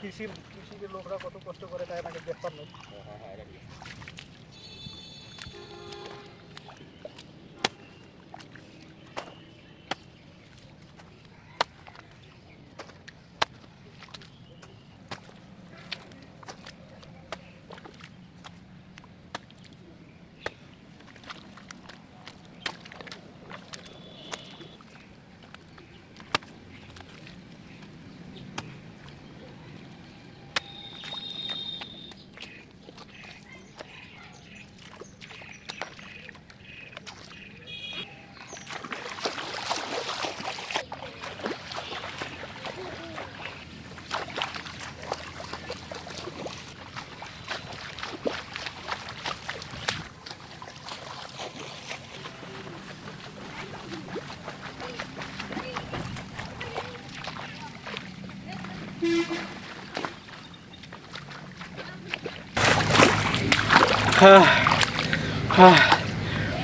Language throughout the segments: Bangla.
কৃষির কৃষির লোকরা কত কষ্ট করে তাই নাকি দেখবার নেই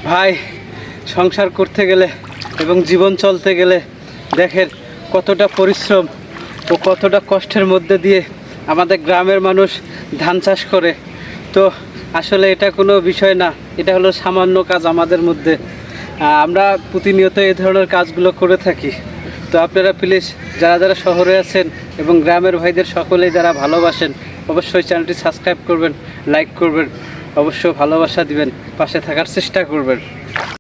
ভাই, সংসার করতে গেলে এবং জীবন চলতে গেলে দেখেন কতটা পরিশ্রম ও কতটা কষ্টের মধ্যে দিয়ে আমাদের গ্রামের মানুষ ধান চাষ করে। তো আসলে এটা কোনো বিষয় না, এটা হলো সামান্য কাজ আমাদের মধ্যে। আমরা প্রতিনিয়ত এই ধরনের কাজগুলো করে থাকি। তো আপনারা প্লিজ যারা যারা শহরে আছেন এবং গ্রামের ভাইদের সকলেই যারা ভালোবাসেন, অবশ্যই চ্যানেলটি সাবস্ক্রাইব করবেন লাইক করবেন, অবশ্যই ভালোবাসা দিবেন, পাশে থাকার চেষ্টা করবেন।